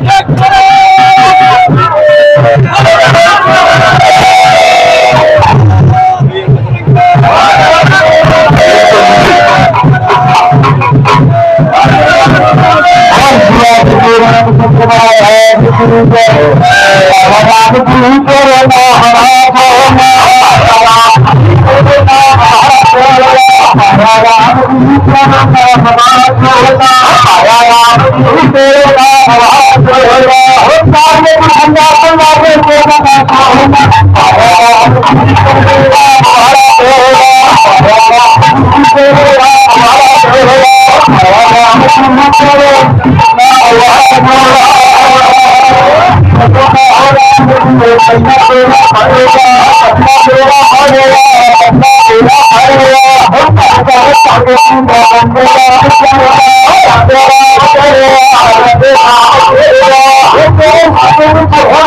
I'm پھر پيارا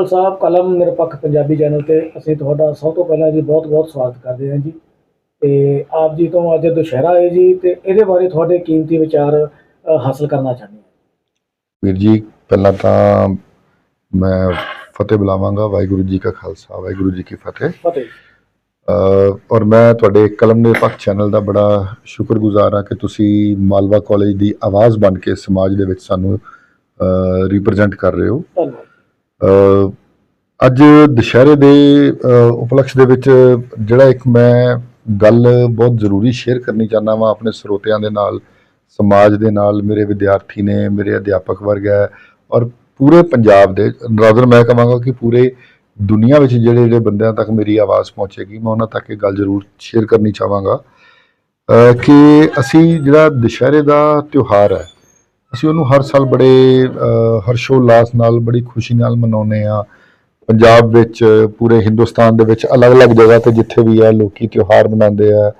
principal ਸਾਹਿਬ ਕਲਮ ਨਿਰਪੱਖ ਪੰਜਾਬੀ ਚੈਨਲ ਤੇ ਅਸੀਂ ਤੁਹਾਡਾ ਸਭ ਤੋਂ ਪਹਿਲਾਂ ਜੀ ਬਹੁਤ-ਬਹੁਤ ਸਵਾਗਤ ਕਰਦੇ ਹਾਂ ਜੀ। ਤੇ ਆਪ ਜੀ ਤੋਂ ਅੱਜ ਦੁਸ਼ਹਿਰਾ ਹੈ ਜੀ ਤੇ ਇਹਦੇ ਬਾਰੇ ਤੁਹਾਡੇ ਕੀਮਤੀ ਵਿਚਾਰ ਹਾਸਲ ਕਰਨਾ ਚਾਹੁੰਦੇ ਹਾਂ। ਵੀਰ ਜੀ ਪਹਿਲਾਂ ਤਾਂ ਮੈਂ ਫਤਿਹ ਬੁਲਾਵਾਂਗਾ ਵਾਹਿਗੁਰੂ ਜੀ ਕਾ ਖਾਲਸਾ ਵਾਹਿਗੁਰੂ ਜੀ ਕੀ ਫਤਿਹ। ਫਤਿਹ। ਔਰ ਮੈਂ ਤੁਹਾਡੇ ਕਲਮ ਦੇ ਪੱਖ ਚੈਨਲ ਦਾ ਬੜਾ ਸ਼ੁਕਰਗੁਜ਼ਾਰ ਹਾਂ ਕਿ ਤੁਸੀਂ ਮਾਲਵਾ ਕਾਲਜ ਦੀ ਆਵਾਜ਼ ਬਣ ਕੇ ਸਮਾਜ ਦੇ ਵਿੱਚ ਸਾਨੂੰ ਰਿਪਰੈਜ਼ੈਂਟ ਕਰ ਰਹੇ ਹੋ। ਧੰਨਵਾਦ। ਅੱਜ ਦੁਸ਼ਹਿਰੇ ਦੇ ਉਪਲਕਸ਼ ਦੇ ਵਿੱਚ ਜਿਹੜਾ ਇੱਕ ਮੈਂ ਗੱਲ ਬਹੁਤ ਜ਼ਰੂਰੀ ਸ਼ੇਅਰ ਕਰਨੀ ਚਾਹੁੰਦਾ ਵਾਂ ਆਪਣੇ ਸਰੋਤਿਆਂ ਦੇ ਨਾਲ, ਸਮਾਜ ਦੇ ਨਾਲ, ਮੇਰੇ ਵਿਦਿਆਰਥੀ ਨੇ, ਮੇਰੇ ਅਧਿਆਪਕ ਵਰਗ ਹੈ ਔਰ ਪੂਰੇ ਪੰਜਾਬ ਦੇ ਰਾਦਰ ਮੈਂ ਕਹਾਂਗਾ ਕਿ ਪੂਰੇ ਦੁਨੀਆ ਵਿੱਚ ਜਿਹੜੇ ਜਿਹੜੇ ਬੰਦਿਆਂ ਤੱਕ ਮੇਰੀ ਆਵਾਜ਼ ਪਹੁੰਚੇਗੀ, ਮੈਂ ਉਹਨਾਂ ਤੱਕ ਇਹ ਗੱਲ ਜ਼ਰੂਰ ਸ਼ੇਅਰ ਕਰਨੀ ਚਾਹਾਂਗਾ। ਕਿ ਅਸੀਂ ਜਿਹੜਾ ਦੁਸ਼ਹਿਰੇ ਦਾ ਤਿਉਹਾਰ ਹੈ ਅਸੀਂ ਉਹਨੂੰ ਹਰ ਸਾਲ ਬੜੇ ਅ, ਹਰਸ਼ੋਲਾਸ ਨਾਲ ਬੜੀ ਖੁਸ਼ੀ ਨਾਲ ਮਨਾਉਂਦੇ ਆ ਪੰਜਾਬ ਵਿੱਚ ਪੂਰੇ ਹਿੰਦੁਸਤਾਨ ਦੇ ਵਿੱਚ ਅਲੱਗ-ਅਲੱਗ ਜਗ੍ਹਾ ਤੇ ਜਿੱਥੇ ਵੀ ਆ ਲੋਕੀ ਤਿਉਹਾਰ ਮਨਾਉਂਦੇ ਆ।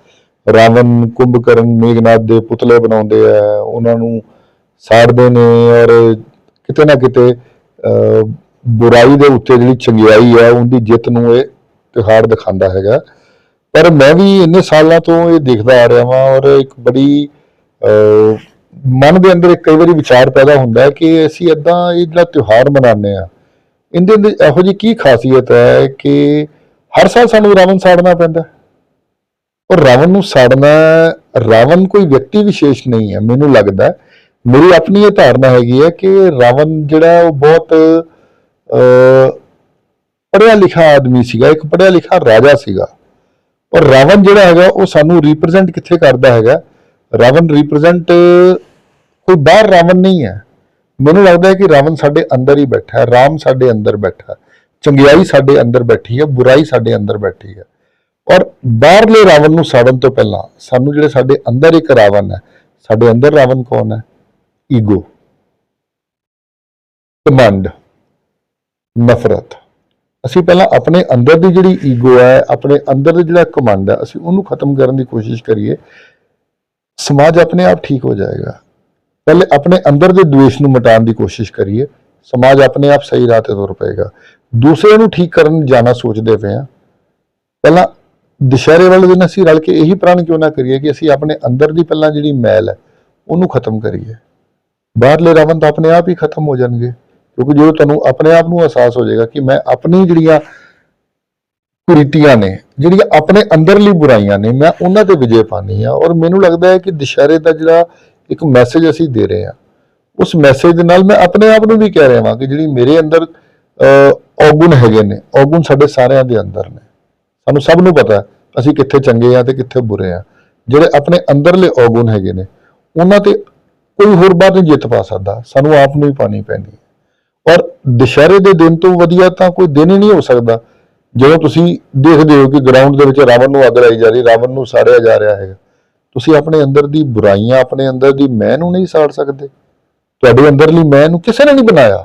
ਰਾਵਣ ਕੁੰਭਕਰਨ ਮੇਘਨਾਥ ਦੇ ਪੁਤਲੇ ਬਣਾਉਂਦੇ ਆ। ਉਹਨਾਂ ਨੂੰ ਸਾੜਦੇ ਨੇ ਔਰ ਕਿਤੇ ਨਾ ਕਿਤੇ ਬੁਰਾਈ ਦੇ ਉੱਤੇ ਜਿਹੜੀ ਚੰਗਿਆਈ ਹੈ ਉਹਦੀ ਜਿੱਤ ਨੂੰ ਇਹ ਤਿਉਹਾਰ ਦਿਖਾਉਂਦਾ ਹੈਗਾ। ਪਰ ਮੈਂ ਵੀ ਇੰਨੇ ਸਾਲਾਂ ਤੋਂ ਇਹ ਦੇਖਦਾ ਆ ਰਿਹਾ ਵਾਂ ਔਰ ਇੱਕ ਬੜੀ ਮਨ ਦੇ ਅੰਦਰ ਇੱਕ ਕਈ ਵਾਰੀ ਵਿਚਾਰ ਪੈਦਾ ਹੁੰਦਾ ਹੈ ਕਿ ਅਸੀਂ ਇਦਾਂ ਇਹ ਜਿਹੜਾ ਤਿਉਹਾਰ ਮਨਾਉਂਦੇ ਆ ਇਹਦੇ ਅੰਦਰ ਇਹੋ ਜਿਹੀ ਕੀ ਖਾਸੀਅਤ ਹੈ ਕਿ ਹਰ ਸਾਲ ਸਾਨੂੰ ਰਾਵਣ ਸਾੜਨਾ ਪੈਂਦਾ ਔਰ ਰਾਵਣ ਨੂੰ ਸਾੜਨਾ ਰਾਵਣ ਕੋਈ ਵਿਅਕਤੀ ਵਿਸ਼ੇਸ਼ ਨਹੀਂ ਹੈ ਮੈਨੂੰ ਲੱਗਦਾ ਮੇਰੀ ਆਪਣੀ ਇਹ ਧਾਰਨਾ ਹੈਗੀ ਹੈ ਕਿ ਰਾਵਣ ਜਿਹੜਾ ਉਹ ਬਹੁਤ ਅ, ਪੜ੍ਹਿਆ ਲਿਖਿਆ ਆਦਮੀ ਸੀਗਾ ਇੱਕ ਪੜ੍ਹਿਆ ਲਿਖਿਆ ਰਾਜਾ ਸੀਗਾ। ਔਰ ਰਾਵਣ ਜਿਹੜਾ ਹੈਗਾ ਉਹ ਸਾਨੂੰ ਰਿਪਰੈਜ਼ੈਂਟ ਕਿੱਥੇ ਕਰਦਾ ਹੈਗਾ? ਰਾਵਣ ਰਿਪਰੈਜ਼ੈਂਟ ਕੋਈ ਬਾਹਰ ਰਾਵਣ ਨਹੀਂ ਹੈ। ਮੈਨੂੰ ਲੱਗਦਾ ਹੈ ਕਿ ਰਾਵਣ ਸਾਡੇ ਅੰਦਰ ਹੀ ਬੈਠਾ ਹੈ, ਰਾਮ ਸਾਡੇ ਅੰਦਰ ਬੈਠਾ ਹੈ, ਚੰਗਿਆਈ ਸਾਡੇ ਅੰਦਰ ਬੈਠੀ ਹੈ, ਬੁਰਾਈ ਸਾਡੇ ਅੰਦਰ ਬੈਠੀ ਹੈ। ਔਰ ਬਾਹਰਲੇ ਰਾਵਣ ਨੂੰ ਸਾੜਨ ਤੋਂ ਪਹਿਲਾਂ ਸਾਨੂੰ ਜਿਹੜੇ ਸਾਡੇ ਅੰਦਰ ਇੱਕ ਰਾਵਣ ਹੈ, ਸਾਡੇ ਅੰਦਰ ਰਾਵਣ ਕੌਣ ਹੈ? ਈਗੋ ਕਮਾਂਡ ਨਫ਼ਰਤ। ਅਸੀਂ ਪਹਿਲਾਂ ਆਪਣੇ ਅੰਦਰ ਦੀ ਜਿਹੜੀ ਈਗੋ ਹੈ, ਆਪਣੇ ਅੰਦਰ ਦਾ ਜਿਹੜਾ ਕਮਾਂਡ ਹੈ, ਅਸੀਂ ਉਹਨੂੰ ਖਤਮ ਕਰਨ ਦੀ ਕੋਸ਼ਿਸ਼ ਕਰੀਏ ਸਮਾਜ ਆਪਣੇ ਆਪ ਠੀਕ ਹੋ ਜਾਏਗਾ। ਪਹਿਲੇ ਆਪਣੇ ਅੰਦਰ ਦੇ ਦੁਵੇਸ਼ ਨੂੰ ਮਿਟਾਉਣ ਦੀ ਕੋਸ਼ਿਸ਼ ਕਰੀਏ, ਸਮਾਜ ਆਪਣੇ ਆਪ ਸਹੀ ਰਾਹ ਤੇ ਤੁਰ ਪਏਗਾ। ਦੂਸਰੇ ਨੂੰ ਠੀਕ ਕਰਨ ਜਾਣਾ ਸੋਚਦੇ ਪਏ ਆ ਪਹਿਲਾਂ ਦੁਸ਼ਹਿਰੇ ਵਾਲੇ ਦਿਨ ਅਸੀਂ ਰਲ ਕੇ ਇਹੀ ਪ੍ਰਣ ਕਿਉਂ ਨਾ ਕਰੀਏ ਕਿ ਅਸੀਂ ਆਪਣੇ ਅੰਦਰ ਦੀ ਪਹਿਲਾਂ ਜਿਹੜੀ ਮੈਲ ਹੈ, ਉਹਨੂੰ ਖਤਮ ਕਰੀਏ। ਬਾਹਰਲੇ ਰਾਵਣ ਤਾਂ ਆਪਣੇ ਆਪ ਹੀ ਖਤਮ ਹੋ ਜਾਣਗੇ, ਕਿਉਂਕਿ ਜਦੋਂ ਤੁਹਾਨੂੰ ਆਪਣੇ ਆਪ ਨੂੰ ਅਹਿਸਾਸ ਹੋ ਜਾਏਗਾ ਕਿ ਮੈਂ ਆਪਣੀ ਜਿਹੜੀਆਂ ਕੁਰੀਤੀਆਂ ਨੇ, ਜਿਹੜੀਆਂ ਆਪਣੇ ਅੰਦਰਲੀ ਬੁਰਾਈਆਂ ਨੇ, ਮੈਂ ਉਹਨਾਂ ਤੇ ਵਿਜੇ ਪਾਣੀ ਆ ਔਰ ਮੈਨੂੰ ਲੱਗਦਾ ਹੈ ਕਿ ਦੁਸ਼ਹਿਰੇ ਦਾ ਜਿਹੜਾ ਇੱਕ ਮੈਸੇਜ ਅਸੀਂ ਦੇ ਰਹੇ ਹਾਂ, ਉਸ ਮੈਸੇਜ ਦੇ ਨਾਲ ਮੈਂ ਆਪਣੇ ਆਪ ਨੂੰ ਵੀ ਕਹਿ ਰਿਹਾ ਹਾਂ ਕਿ ਜਿਹੜੀ ਮੇਰੇ ਅੰਦਰ ਔਗੁਣ ਹੈਗੇ ਨੇ, ਔਗੁਣ ਸਾਡੇ ਸਾਰਿਆਂ ਦੇ ਅੰਦਰ ਨੇ। ਸਾਨੂੰ ਸਭ ਨੂੰ ਪਤਾ ਅਸੀਂ ਕਿੱਥੇ ਚੰਗੇ ਆ ਤੇ ਕਿੱਥੇ ਬੁਰੇ ਆ ਜਿਹੜੇ ਆਪਣੇ ਅੰਦਰਲੇ ਔਗੁਣ ਹੈਗੇ ਨੇ, ਉਹਨਾਂ ਤੇ ਕੋਈ ਹੋਰ ਬਾਤ ਨਹੀਂ ਜਿੱਤ ਪਾ ਸਕਦਾ, ਸਾਨੂੰ ਆਪ ਨੂੰ ਹੀ ਪਾਣੀ ਪੈਣੀ ਹੈ। ਔਰ ਦੁਸ਼ਹਿਰੇ ਦੇ ਦਿਨ ਤੋਂ ਵਧੀਆ ਤਾਂ ਕੋਈ ਦਿਨ ਹੀ ਨਹੀਂ ਹੋ ਸਕਦਾ ਜਦੋਂ ਤੁਸੀਂ ਦੇਖਦੇ ਹੋ ਕਿ ਗਰਾਊਂਡ ਦੇ ਵਿੱਚ ਰਾਵਣ ਨੂੰ ਅੱਗ ਲਾਈ ਜਾ ਰਹੀ, ਰਾਵਣ ਨੂੰ ਸਾੜਿਆ ਜਾ ਰਿਹਾ ਹੈਗਾ, ਤੁਸੀਂ ਆਪਣੇ ਅੰਦਰ ਦੀ ਬੁਰਾਈਆਂ, ਆਪਣੇ ਅੰਦਰ ਦੀ ਮੈਂ ਨੂੰ ਨਹੀਂ ਸਾੜ ਸਕਦੇ। ਤੁਹਾਡੇ ਅੰਦਰਲੀ ਮੈਂ ਨੂੰ ਕਿਸੇ ਨੇ ਨਹੀਂ ਬਣਾਇਆ।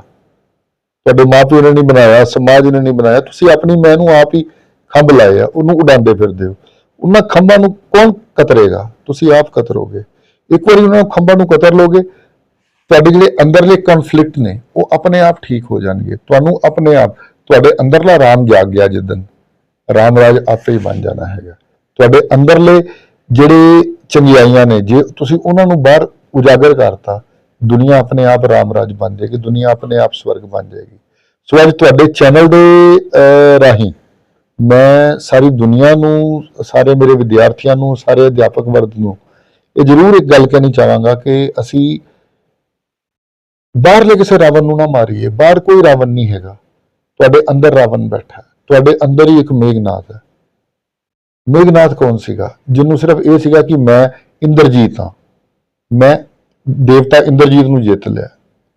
ਤੁਹਾਡੇ ਮਾਪਿਓ ਨੇ ਨਹੀਂ ਬਣਾਇਆ, ਸਮਾਜ ਨੇ ਨਹੀਂ ਬਣਾਇਆ, ਤੁਸੀਂ ਆਪਣੀ ਮੈਂ ਨੂੰ ਆਪ ਹੀ ਖੰਭ ਲਾਏ ਆ, ਉਹਨੂੰ ਉਡਾਉਂਦੇ ਫਿਰਦੇ ਹੋ। ਉਹਨਾਂ ਖੰਭਾਂ ਨੂੰ ਕੌਣ ਕਤਰੇਗਾ? ਤੁਸੀਂ ਆਪ ਕਤਰੋਗੇ। ਇੱਕ ਵਾਰੀ ਉਹਨਾਂ ਖੰਭਾਂ ਨੂੰ ਕਤਰ ਲੋਗੇ, ਤੁਹਾਡੇ ਜਿਹੜੇ ਅੰਦਰਲੇ ਕਨਫਲਿਕਟ ਨੇ, ਉਹ ਆਪਣੇ ਆਪ ਠੀਕ ਹੋ ਜਾਣਗੇ। ਤੁਹਾਨੂੰ ਆਪਣੇ ਆਪ ਤੁਹਾਡੇ ਅੰਦਰਲਾ ਰਾਮ ਜਾਗ ਗਿਆ ਜਿੱਦਨ ਰਾਮ ਰਾਜ ਆਪੇ ਹੀ ਬਣ ਜਾਣਾ ਹੈਗਾ। ਤੁਹਾਡੇ ਅੰਦਰਲੇ ਜਿਹੜੇ ਚੰਗਿਆਈਆਂ ਨੇ ਜੇ ਤੁਸੀਂ ਉਹਨਾਂ ਨੂੰ ਬਾਹਰ ਉਜਾਗਰ ਕਰਤਾ ਦੁਨੀਆ ਆਪਣੇ ਆਪ ਰਾਮ ਰਾਜ ਬਣ ਜਾਏਗੀ ਦੁਨੀਆ ਆਪਣੇ ਆਪ ਸਵਰਗ ਬਣ ਜਾਏਗੀ। ਸੋ ਅੱਜ ਤੁਹਾਡੇ ਚੈਨਲ ਦੇ ਅਹ, ਰਾਹੀਂ ਮੈਂ ਸਾਰੀ ਦੁਨੀਆ ਨੂੰ ਸਾਰੇ ਮੇਰੇ ਵਿਦਿਆਰਥੀਆਂ ਨੂੰ ਸਾਰੇ ਅਧਿਆਪਕ ਵਰਗ ਨੂੰ ਇਹ ਜ਼ਰੂਰ ਇੱਕ ਗੱਲ ਕਹਿਣੀ ਚਾਹਾਂਗਾ ਕਿ ਅਸੀਂ ਬਾਹਰਲੇ ਕਿਸੇ ਰਾਵਣ ਨੂੰ ਨਾ ਮਾਰੀਏ। ਬਾਹਰ ਕੋਈ ਰਾਵਣ ਨਹੀਂ ਹੈਗਾ। ਤੁਹਾਡੇ ਅੰਦਰ ਰਾਵਣ ਬੈਠਾ ਤੁਹਾਡੇ ਅੰਦਰ ਹੀ ਇੱਕ ਮੇਘਨਾਥ ਹੈ। ਮੇਘਨਾਥ ਕੌਣ ਸੀਗਾ? ਜਿਹਨੂੰ ਸਿਰਫ ਇਹ ਸੀਗਾ ਕਿ ਮੈਂ ਇੰਦਰਜੀਤ ਹਾਂ। ਮੈਂ ਦੇਵਤਾ ਇੰਦਰਜੀਤ ਨੂੰ ਜਿੱਤ ਲਿਆ।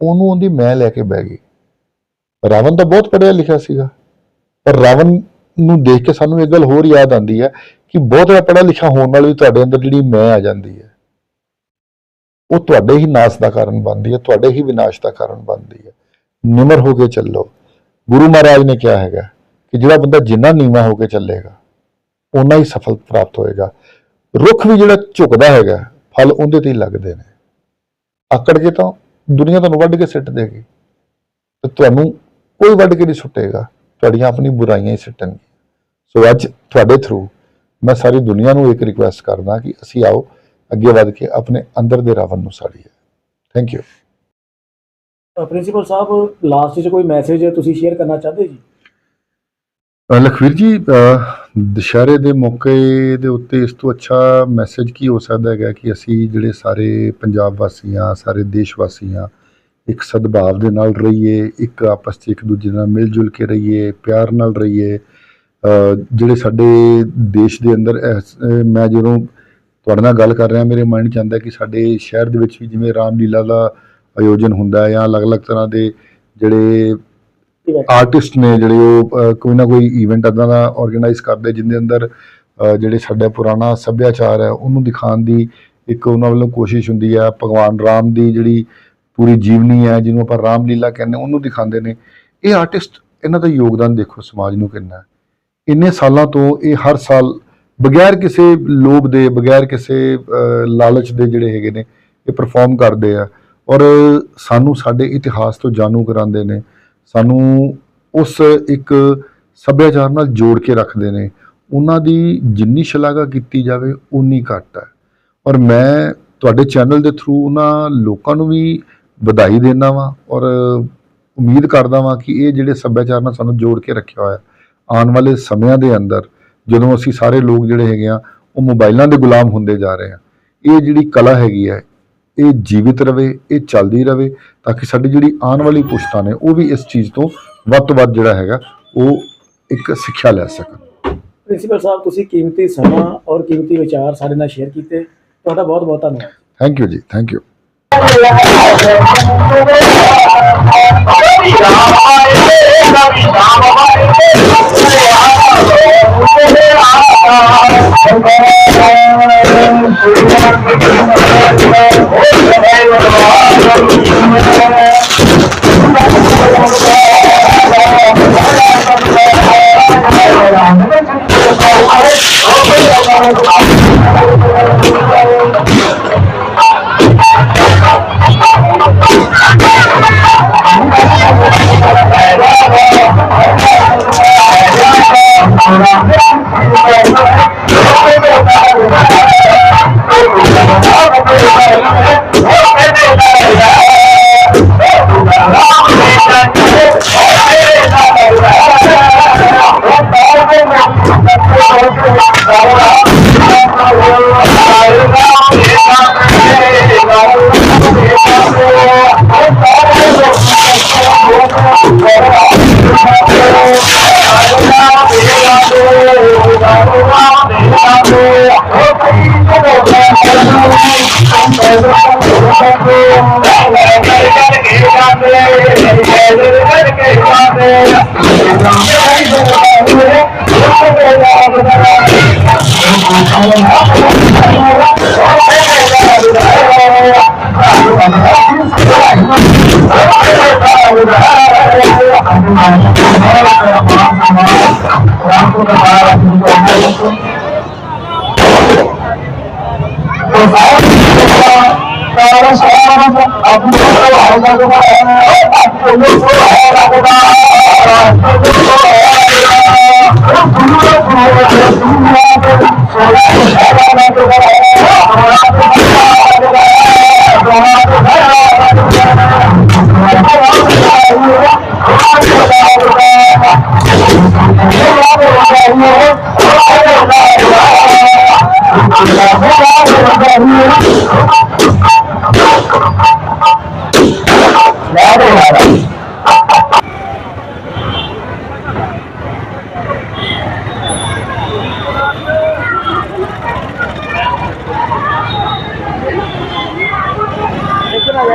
ਉਹਨੂੰ ਉਹਦੀ ਮੈਂ ਲੈ ਕੇ ਬਹਿ ਗਈ। ਰਾਵਣ ਤਾਂ ਬਹੁਤ ਪੜ੍ਹਿਆ ਲਿਖਿਆ ਸੀਗਾ। ਪਰ ਰਾਵਣ ਨੂੰ ਦੇਖ ਕੇ ਸਾਨੂੰ ਇਹ ਗੱਲ ਹੋਰ ਯਾਦ ਆਉਂਦੀ ਹੈ ਕਿ ਬਹੁਤ ਪੜ੍ਹਿਆ ਲਿਖਿਆ ਹੋਣ ਨਾਲ ਵੀ ਤੁਹਾਡੇ ਅੰਦਰ ਜਿਹੜੀ ਮੈਂ ਆ ਜਾਂਦੀ ਹੈ, ਉਹ ਤੁਹਾਡੇ ਹੀ ਨਾਸ਼ ਦਾ ਕਾਰਨ ਬਣਦੀ ਹੈ, ਤੁਹਾਡੇ ਹੀ ਵਿਨਾਸ਼ ਦਾ ਕਾਰਨ ਬਣਦੀ ਹੈ। ਨਿਮਰ ਹੋ ਕੇ ਚੱਲੋ। ਗੁਰੂ ਮਹਾਰਾਜ ਨੇ ਕਿਹਾ ਹੈਗਾ ਕਿ ਜਿਹੜਾ ਬੰਦਾ ਜਿੰਨਾ ਨੀਵਾ ਹੋ ਕੇ ਚੱਲੇਗਾ ਉਨਾ ਹੀ ਸਫਲ ਪ੍ਰਾਪਤ ਹੋਏਗਾ। ਰੁੱਖ ਵੀ ਜਿਹੜਾ ਝੁਕਦਾ ਹੈਗਾ, ਫਲ ਉਹਦੇ ਤੇ ਹੀ ਲੱਗਦੇ ਨੇ। ਆਕੜ ਕੇ ਤਾਂ ਦੁਨੀਆ ਤੁਹਾਨੂੰ ਵੱਢ ਕੇ ਸਿੱਟ ਦੇਗੀ। ਤੇ ਤੁਹਾਨੂੰ ਕੋਈ ਵੱਢ ਕੇ ਨਹੀਂ ਸੁੱਟੇਗਾ। ਤੁਹਾਡੀਆਂ ਆਪਣੀ ਬੁਰਾਈਆਂ ਹੀ ਸਿੱਟਣਗੀਆਂ। ਸੋ ਅੱਜ ਤੁਹਾਡੇ ਥਰੂ ਮੈਂ ਸਾਰੀ ਦੁਨੀਆ ਨੂੰ ਇੱਕ ਰਿਕੁਐਸਟ ਕਰਦਾ ਕਿ ਅਸੀਂ ਆਓ, ਅੱਗੇ ਵੱਧ ਕੇ ਆਪਣੇ ਅੰਦਰ ਦੇ ਰਾਵਣ ਨੂੰ ਸਾੜੀਏ। ਥੈਂਕ ਯੂ ਪ੍ਰਿੰਸੀਪਲ ਸਾਹਿਬ ਲਾਸਟ ਵਿੱਚ ਕੋਈ ਮੈਸੇਜ ਤੁਸੀਂ ਸ਼ੇਅਰ ਕਰਨਾ ਚਾਹਦੇ ਜੀ? ਲਖਵੀਰ ਜੀ ਦੁਸ਼ਹਿਰੇ ਦੇ ਮੌਕੇ ਦੇ ਉੱਤੇ ਇਸ ਤੋਂ ਅੱਛਾ ਮੈਸੇਜ ਕੀ ਹੋ ਸਕਦਾ ਹੈਗਾ ਕਿ ਅਸੀਂ ਜਿਹੜੇ ਸਾਰੇ ਪੰਜਾਬ ਵਾਸੀਆਂ, ਸਾਰੇ ਦੇਸ਼ ਵਾਸੀਆਂ ਇੱਕ ਸਦਭਾਵ ਦੇ ਨਾਲ ਰਹੀਏ, ਇੱਕ ਆਪਸ 'ਚ ਇੱਕ ਦੂਜੇ ਨਾਲ ਮਿਲ ਜੁਲ ਕੇ ਰਹੀਏ, ਪਿਆਰ ਨਾਲ ਰਹੀਏ? ਜਿਹੜੇ ਸਾਡੇ ਦੇਸ਼ ਦੇ ਅੰਦਰ ਮੈਂ ਜਦੋਂ ਤੁਹਾਡੇ ਨਾਲ ਗੱਲ ਕਰ ਰਿਹਾ, ਮੇਰੇ ਮਾਈਂਡ 'ਚ ਆਉਂਦਾ ਕਿ ਸਾਡੇ ਸ਼ਹਿਰ ਦੇ ਵਿੱਚ ਵੀ ਜਿਵੇਂ ਰਾਮਲੀਲਾ ਦਾ ਆਯੋਜਨ ਹੁੰਦਾ ਹੈ ਜਾਂ ਅਲੱਗ-ਅਲੱਗ ਤਰ੍ਹਾਂ ਦੇ ਜਿਹੜੇ ਆਰਟਿਸਟ ਨੇ ਜਿਹੜੇ ਉਹ ਕੋਈ ਨਾ ਕੋਈ ਇਵੈਂਟ ਇਦਾਂ ਦਾ ਆਰਗੇਨਾਈਜ਼ ਕਰਦੇ ਜਿੰਦੇ ਅੰਦਰ ਜਿਹੜੇ ਸਾਡਾ ਪੁਰਾਣਾ ਸੱਭਿਆਚਾਰ ਹੈ, ਉਹਨੂੰ ਦਿਖਾਉਣ ਦੀ ਇੱਕ ਉਹਨਾਂ ਵੱਲੋਂ ਕੋਸ਼ਿਸ਼ ਹੁੰਦੀ ਹੈ। ਭਗਵਾਨ ਰਾਮ ਦੀ ਜਿਹੜੀ ਪੂਰੀ ਜੀਵਨੀ ਹੈ, ਜਿਹਨੂੰ ਆਪਾਂ ਰਾਮਲੀਲਾ ਕਹਿੰਦੇ ਉਹਨੂੰ ਦਿਖਾਉਂਦੇ ਨੇ। ਇਹ ਆਰਟਿਸਟ ਇਹਨਾਂ ਦਾ ਯੋਗਦਾਨ ਦੇਖੋ, ਸਮਾਜ ਨੂੰ ਕਿੰਨਾ ਇੰਨੇ ਸਾਲਾਂ ਤੋਂ ਇਹ ਹਰ ਸਾਲ ਬਗੈਰ ਕਿਸੇ ਲੋਭ ਦੇ, ਬਗੈਰ ਕਿਸੇ ਲਾਲਚ ਦੇ ਜਿਹੜੇ ਹੈਗੇ ਨੇ, ਇਹ ਪਰਫਾਰਮ ਕਰਦੇ ਆ। ਔਰ ਸਾਨੂੰ ਸਾਡੇ ਇਤਿਹਾਸ ਤੋਂ ਜਾਣੂ ਕਰਾਉਂਦੇ ਨੇ, ਸਾਨੂੰ ਉਸ ਇੱਕ ਸੱਭਿਆਚਾਰ ਨਾਲ ਜੋੜ ਕੇ ਰੱਖਦੇ ਨੇ। ਉਹਨਾਂ ਦੀ ਜਿੰਨੀ ਸ਼ਲਾਘਾ ਕੀਤੀ ਜਾਵੇ ਉਨੀ ਘੱਟ ਹੈ। ਔਰ ਮੈਂ ਤੁਹਾਡੇ ਚੈਨਲ ਦੇ ਥਰੂ ਉਹਨਾਂ ਲੋਕਾਂ ਨੂੰ ਵੀ ਵਧਾਈ ਦੇਣਾ ਵਾਂ ਔਰ ਉਮੀਦ ਕਰਦਾ ਵਾਂ ਕਿ ਇਹ ਜਿਹੜੇ ਸੱਭਿਆਚਾਰ ਨਾਲ ਸਾਨੂੰ ਜੋੜ ਕੇ ਰੱਖਿਆ ਹੋਇਆ ਆਉਣ ਵਾਲੇ ਸਮਿਆਂ ਦੇ ਅੰਦਰ, ਜਦੋਂ ਅਸੀਂ ਸਾਰੇ ਲੋਕ ਜਿਹੜੇ ਹੈਗੇ ਆ, ਉਹ ਮੋਬਾਈਲਾਂ ਦੇ ਗੁਲਾਮ ਹੁੰਦੇ ਜਾ ਰਹੇ ਆ। ਇਹ ਜਿਹੜੀ ਕਲਾ ਹੈਗੀ ਹੈ ਇਹ ਜੀਵਿਤ ਰਵੇ ਇਹ ਚੱਲਦੀ ਰਵੇ ਤਾਂ ਕਿ ਸਾਡੀ ਜਿਹੜੀ ਆਉਣ ਵਾਲੀ ਪੁਸ਼ਤਾਂ ਨੇ ਉਹ ਵੀ ਇਸ ਚੀਜ਼ ਤੋਂ ਵੱਧ ਤੋਂ ਵੱਧ ਜਿਹੜਾ ਹੈਗਾ ਉਹ ਇੱਕ ਸਿੱਖਿਆ ਲੈ ਸਕਣ। ਪ੍ਰਿੰਸੀਪਲ ਸਾਹਿਬ ਤੁਸੀਂ ਕੀਮਤੀ ਸਮਾਂ ਔਰ ਕੀਮਤੀ ਵਿਚਾਰ ਸਾਡੇ ਨਾਲ ਸ਼ੇਅਰ ਕੀਤੇ। ਤੁਹਾਡਾ ਬਹੁਤ ਬਹੁਤ ਧੰਨਵਾਦ। Thank you ji thank you Thank you. Thank you.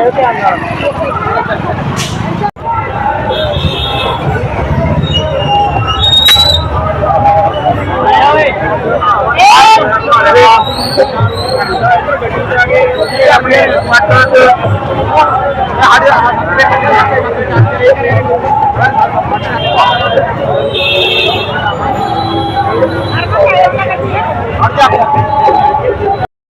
ਆਪਣੇ